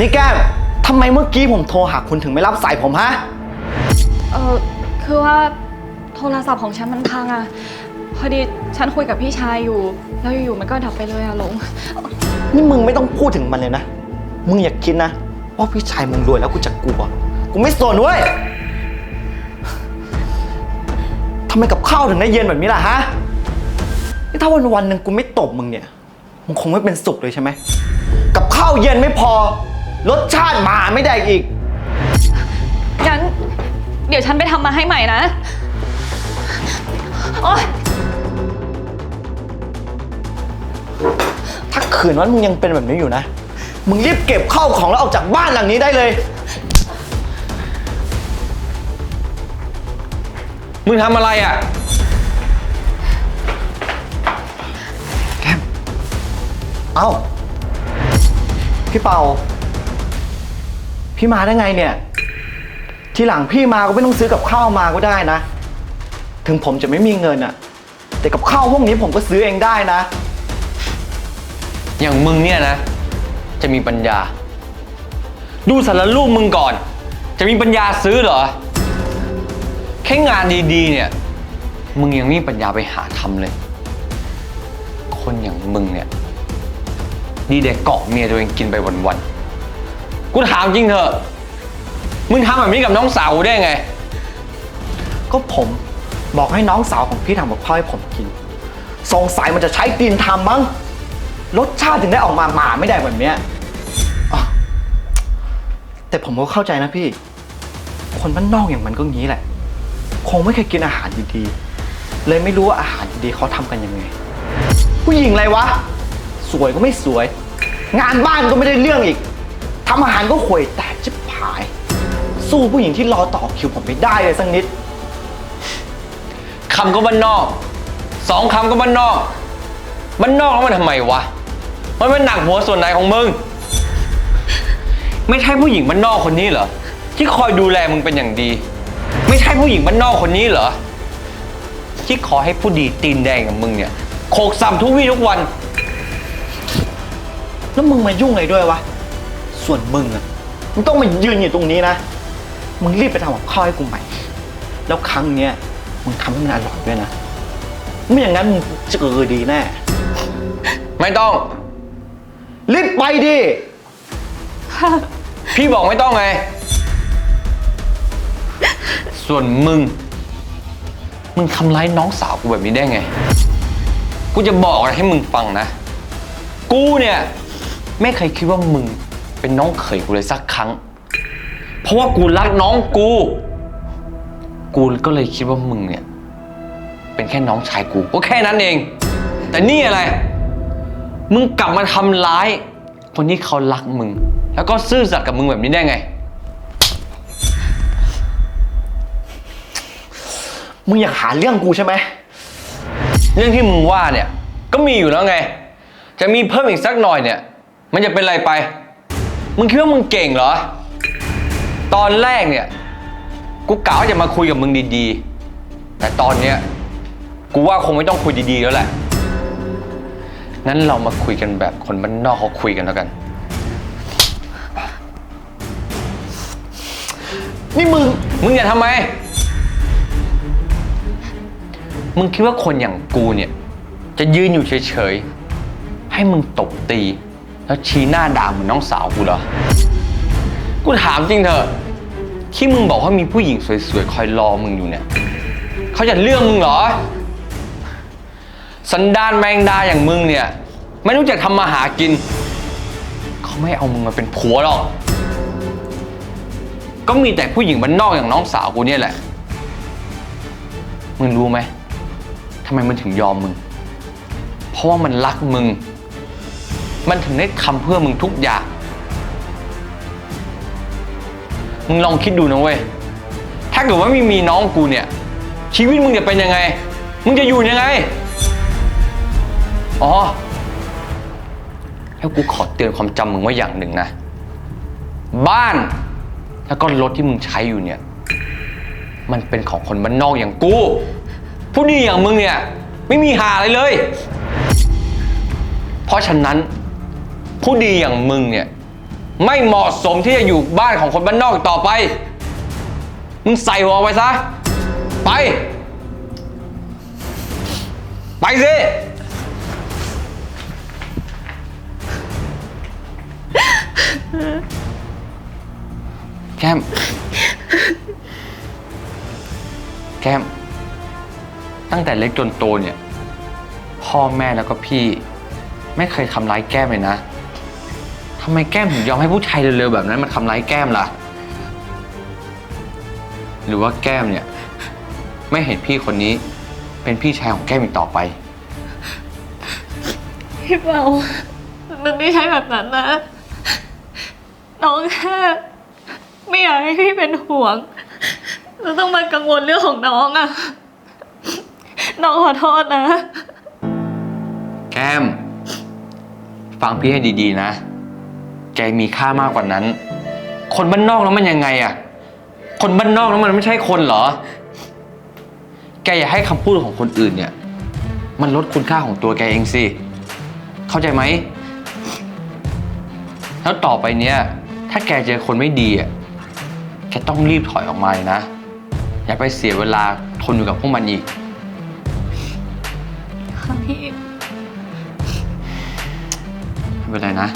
นี่แก้มทำไมเมื่อกี้ผมโทรหาคุณถึงไม่รับสายผมฮะ เออคือว่าโทรศัพท์ของฉันมันพังอะพอดีฉันคุยกับพี่ชายอยู่ แล้วอยู่ๆมันก็ดับไปเลยอะหลง นี่มึงไม่ต้องพูดถึงมันเลยนะ มึงอย่าคิดนะ ว่าพี่ชายมึงรวยแล้วกูจะกลัว กูไม่สนเว้ยทำไมกับข้าวถึงได้เย็นแบบนี้ล่ะฮะ นี่ถ้าวันวันๆหนึ่งกูไม่ตบมึงเนี่ย มึงคงไม่เป็นสุขเลยใช่ไหม กับข้าวเย็นไม่พอ รสชาติหมาไม่ได้อีก งั้น เดี๋ยวฉันไปทำมาให้ใหม่นะ โอ๊ย ถ้าขืนว่ามึงยังเป็นแบบนี้อยู่นะ มึงรีบเก็บข้าวของแล้วออกจากบ้านหลังนี้ได้เลย มึงทำอะไรอะ เอ้าพี่เปา พี่มาได้ไงเนี่ย ทีหลังพี่มาก็ไม่ต้องซื้อกับข้าวมาก็ได้นะ ถึงผมจะไม่มีเงินอะแต่กับข้าวพวกนี้ผมก็ซื้อเองได้นะ อย่างมึงเนี่ยนะ จะมีปัญญา ดูสารรูปมึงก่อน จะมีปัญญาซื้อเหรอ แค่งานดีๆเนี่ย มึงยังไม่มีปัญญาไปหาทำเลย คนอย่างมึงเนี่ย ดีแต่เกาะเมียตัวเองกินไปวันๆ กูถามจริงเถอะ มึงทำแบบนี้กับน้องสาวกูได้ไง ก็ผมบอกให้น้องสาวของพี่ทำกับข้าวให้ผมกิน สงสัยมันจะใช้ตีนทำมั้ง รสชาติถึงได้ออกมาหมาไม่ได้แบบเนี้ยอะแต่ผมก็เข้าใจนะพี่ คนบ้านนอกอย่างมันก็งี้แหละ คงไม่เคยกินอาหารดีๆ เลยไม่รู้ว่าอาหารดีๆเขาทำกันยังไง ผู้หญิงอะไรวะ สวยก็ไม่สวย งานบ้านก็ไม่ได้เรื่องอีก อาหารก็ห่วยแตกจิบหาย สู้ผู้หญิงที่รอต่อคิวผมไม่ได้เลยสักนิด คำก็บ้านนอก สองคำก็บ้านนอก บ้านนอกแล้วมันทำไมวะ มันเป็นหนักหัวส่วนไหนของมึง ไม่ใช่ผู้หญิงบ้านนอกคนนี้เหรอ ที่คอยดูแลมึงเป็นอย่างดี ไม่ใช่ผู้หญิงบ้านนอกคนนี้เหรอ ที่ขอให้ผู้ดีตีนแดงกับมึงเนี่ยโขกสับทุกวี่ทุกวัน แล้วมึงมายุ่งอะไรด้วยวะ ส่วนมึงอะมึงต้องมายืนอยู่ตรงนี้นะ มึงรีบไปทำกับข้าวให้กูใหม่ แล้วครั้งเนี้ยมึงทำให้มันอร่อยด้วยนะ ไม่อย่างนั้นมึงจะเจอดีแน่ ไม่ต้อง รีบไปดิ พี่บอกไม่ต้องไง ส่วนมึง มึงทำร้ายน้องสาวกูแบบนี้ได้ไง กูจะบอกอะไรให้มึงฟังนะ กูเนี่ย ไม่เคยคิดว่ามึง เป็นน้องเขยกูเลยสักครั้ง เพราะว่ากูรักน้องกู กูก็เลยคิดว่ามึงเนี่ย เป็นแค่น้องชายกูก็แค่นั้นเอง แต่นี่อะไร มึงกลับมาทำร้าย คนที่เขารักมึง แล้วก็ซื่อสัตย์กับมึงแบบนี้ได้ไง มึงอยากหาเรื่องกูใช่ไหม เรื่องที่มึงว่าเนี่ย ก็มีอยู่แล้วไง จะมีเพิ่มอีกสักหน่อยเนี่ย มันจะเป็นอะไรไป มึงคิดว่ามึงเก่งเหรอ ตอนแรกเนี่ย กูกะว่าจะมาคุยกับมึงดีๆ แต่ตอนเนี้ย กูว่าคงไม่ต้องคุยดีๆแล้วแหละ งั้นเรามาคุยกันแบบคนบ้านนอกเขาคุยกันแล้วกัน นี่มึง มึงอย่าทำไม มึงคิดว่าคนอย่างกูเนี่ย จะยืนอยู่เฉยๆ ให้มึงตบตี แล้วชี้หน้าด่าเหมือนน้องสาวกูเหรอ กูถามจริงเถอะ ที่มึงบอกว่ามีผู้หญิงสวยๆ คอยรอมึงอยู่เนี่ย เขาจะเลือกมึงเหรอ สันดานแมงดาอย่างมึงเนี่ย ไม่รู้จักทำมาหากิน เขาไม่เอามึงมาเป็นผัวหรอก ก็มีแต่ผู้หญิงบ้านนอกอย่างน้องสาวกูเนี่ยแหละ มึงรู้ไหมทำไมมันถึงยอมมึง เพราะว่ามันรักมึง มันถึงได้ทำเพื่อมึงทุกอย่าง มึงลองคิดดูนะเว้ย ถ้าเกิดว่าไม่มีน้องกูเนี่ย ชีวิตมึงจะเป็นยังไง มึงจะอยู่ยังไง อ๋อ แล้วกูขอเตือนความจำมึงไว้อย่างหนึ่งนะ บ้านแล้วก็รถที่มึงใช้อยู่เนี่ย มันเป็นของคนบ้านนอกอย่างกู ผู้ดีอย่างมึงเนี่ย ไม่มีหาอะไรเลย เพราะฉะนั้น ผู้ดีอย่างมึงเนี่ย ไม่เหมาะสมที่จะอยู่บ้านของคนบ้านนอกอีกต่อไป มึงใส่หัวไว้ซะ ไป ไปสิ แก้ม แก้ม ตั้งแต่เล็กจนโตเนี่ย พ่อแม่แล้วก็พี่ ไม่เคยทำร้ายแก้มเลยนะ ทำไมแก้มถึงยอมให้ผู้ชายเร็วๆแบบนั้นมาทำร้ายแก้มล่ะ หรือว่าแก้มเนี่ย ไม่เห็นพี่คนนี้ เป็นพี่ชายของแก้มอีกต่อไป พี่เปามันไม่ใช่แบบนั้นนะ น้องแค่ไม่อยากให้พี่เป็นห่วงแล้วต้องมากังวลเรื่องของน้องอะน้องขอโทษนะ แก้ม ฟังพี่ให้ดีๆนะ แกมีค่ามากกว่านั้น คนบ้านนอกแล้วมันยังไงอะคนบ้านนอกแล้วมันไม่ใช่คนเหรอ แกอย่าให้คำพูดของคนอื่นเนี่ย มันลดคุณค่าของตัวแกเองสิ เข้าใจไหม แล้วต่อไปเนี้ยถ้าแกเจอคนไม่ดีอะแกต้องรีบถอยออกมาเลยนะ อย่าไปเสียเวลาทนอยู่กับพวกมันอีก ค่ะพี่ ไม่เป็นไรนะ